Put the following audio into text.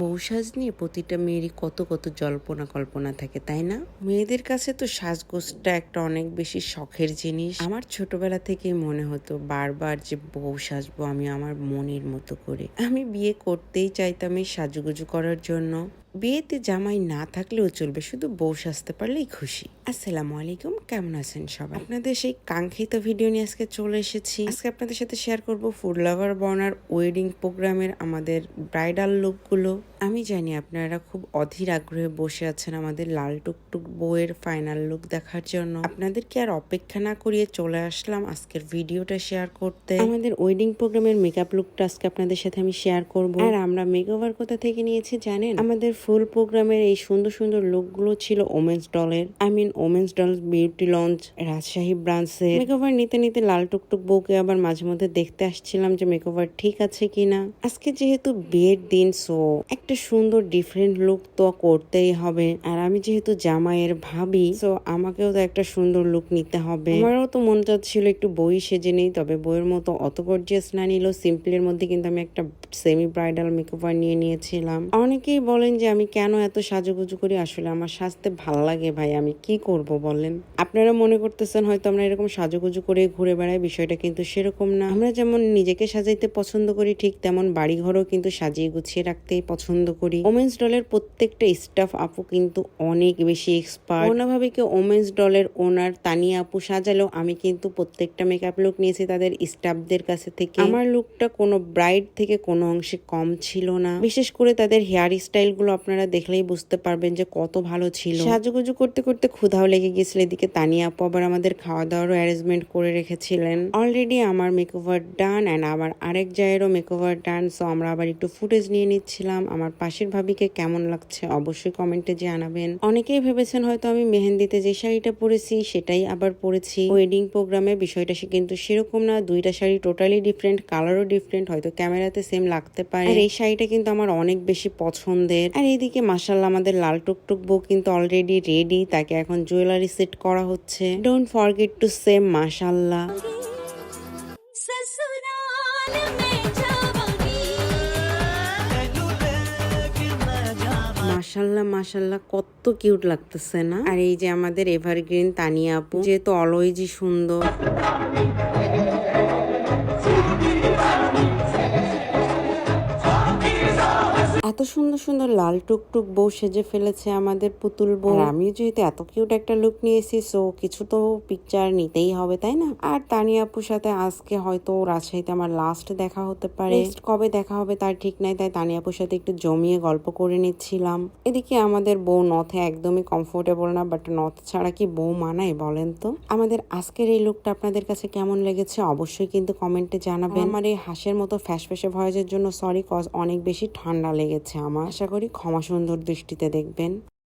বউ সাজ নিয়ে প্রতিটা মেয়েরই কত কত জল্পনা কল্পনা থাকে, তাই না? মেয়েদের কাছে তো সাজগোজটা একটা অনেক বেশি শখের জিনিস। আমার ছোটবেলা থেকেই মনে হতো বারবার যে বউ সাজবো আমি আমার মনের মতো করে। আমি বিয়ে করতেই চাইতাম এই সাজুগুজু করার জন্য। বিয়েতে জামাই না থাকলেও চলবে, শুধু বউ সাজতে পারলেই খুশি। আসসালামু আলাইকুম, কেমন আছেন সবাই? আপনাদের সেই কাঙ্ক্ষিত ভিডিও নিয়ে আজকে চলে এসেছি। আজকে আপনাদের সাথে শেয়ার করব ফুড লাভার বর্নার ওয়েডিং প্রোগ্রামের আমাদের ব্রাইডাল লুকগুলো আমি জানি আপনারা খুব অধীর আগ্রহে বসে আছেন আমাদের লাল টুকটুক বউয়ের ফাইনাল লুক দেখার জন্য। আপনাদেরকে আর অপেক্ষা না করিয়ে চলে আসলাম আজকের ভিডিওটা শেয়ার করতে? আমাদের ওয়েডিং প্রোগ্রামের মেকআপ লুকটা আজকে আপনাদের সাথে আমি শেয়ার করব। আর আমরা মেকওভার কোথা থেকে নিয়েছি জানেন? আমাদের ফুল প্রোগ্রামের এই সুন্দর সুন্দর লুকগুলো ছিল women's ডলের I mean women's doll beauty launch Rajshahi ব্রাঞ্চের মেকওভার নিতে নিতে লাল টুকটুক বউকে আবার মাঝে মধ্যে দেখতে আসছিলাম যে মেকওভার ঠিক আছে কিনা। আজকে যেহেতু বিয়ের দিন সো একটা সুন্দর ডিফারেন্ট লুক তো করতেই হবে। আর আমি যেহেতু জামাইয়ের ভাবি সো আমাকেও তো একটা সুন্দর লুক নিতে হবে। আমারও তো মন চাচ্ছিল একটু বই সেজে নেই, তবে বইয়ের মতো অত গর্জিয়াস না নিলেও সিম্পলের মধ্যে কিন্তু আমি একটা সেমি ব্রাইডাল মেকওভার নিয়ে নিয়েছিলাম। অনেকেই বলেন যে আমি কেন এত সাজুগুজু করি? আসলে আমার সাজতে ভালো লাগে ভাই, আমি কি করব বলেন? আপনারা মনে করতেছেন হয়তো আমরা এরকম সাজুগুজু করে ঘুরে বেড়াই, বিষয়টা কিন্তু সেরকম না। আমরা যেমন নিজেকে সাজাইতে পছন্দ করি, ঠিক তেমন বাড়ি ঘরও কিন্তু সাজিয়ে গুছিয়ে রাখতেই পছন্দ করি। ওমেন্স ডলের প্রত্যেকটা স্টাফ আপু কিন্তু অনেক বেশি এক্সপার্ট কোনোভাবে কেউ ওমেন্স ডলের ওনার তানিয়া আপু সাজালেও আমি কিন্তু প্রত্যেকটা মেকআপ লুক নিয়েছি তাদের স্টাফদের কাছে থেকে। আমার লুকটা কোনো ব্রাইড থেকে কোনো অংশে কম ছিল না। বিশেষ করে তাদের হেয়ার স্টাইলগুলো আপনারা দেখলেই বুঝতে পারবেন যে কত ভালো ছিল। সাজুগুজু করতে করতে ক্ষুধাও লেগে গেছিল এদিকে তানিয়া আপু আবার আমাদের খাওয়া দাওয়ারও অ্যারেঞ্জমেন্ট করে রেখেছিলেন। অলরেডি আমার মেকওভার ডান অ্যান্ড আবার আরেক জায়েরও মেকওভার ডান সো আমরা আবার একটু ফুটেজ নিয়ে নিচ্ছিলাম। আমার পাশের ভাবিকে কেমন লাগছে অবশ্যই কমেন্টে জানাবেন। অনেকেই ভেবেছেন হয়তো আমি মেহেন্দিতে যে শাড়িটা পরেছি, সেটাই আবার পরেছি। ওয়েডিং প্রোগ্রামে বিষয়টা সে কিন্তু সেরকম না। দুইটা শাড়ি টোটালি ডিফারেন্ট কালারও ডিফারেন্ট হয়তো ক্যামেরাতে সেম লাগতে পারে। এই শাড়িটা কিন্তু আমার অনেক বেশি পছন্দের। আর এইদিকে মাসাল্লাহ আমাদের লাল টুকটুক বউ কিন্তু অলরেডি রেডি তাকে এখন জুয়েলারি সেট করা হচ্ছে। ডোন্ট ফরগেট টু সেম মাসাল্লাহ মাশাল্লাহ মাশাল্লাহ, কত কিউট লাগতেছে না? আর এই যে আমাদের এভারগ্রিন তানিয়া আপু, যেহেতু অলওয়েজই সুন্দর। সুন্দর সুন্দর লাল টুকটুক বউ সেজে ফেলেছে আমাদের পুতুল বউ। আমিও যেহেতু এত কিউট একটা লুক নিয়েছি সো কিছু তো পিকচার নিতেই হবে তাই না? আর তানিয়া আপুর সাথে আজকে হয়তো রাজশাহীতে আমার লাস্ট দেখা হতে পারে। কবে দেখা হবে তার ঠিক নাই তাই তানিয়া আপুর সাথে একটু জমিয়ে গল্প করে নিচ্ছিলাম। এদিকে আমাদের বউ নথে একদমই কমফোর্টেবল না বাট নথ ছাড়া কি বউ মানায় বলেন তো? আমাদের আজকের এই লুকটা আপনাদের কাছে কেমন লেগেছে অবশ্যই কিন্তু কমেন্টে জানাবেন। আমার এই হাঁসের মতো ফ্যাস ফ্যাসে ভয়েসের জন্য সরি কজ অনেক বেশি ঠান্ডা লেগেছে। আমার আশা করি ক্ষমা সুন্দর দৃষ্টিতে দেখবেন।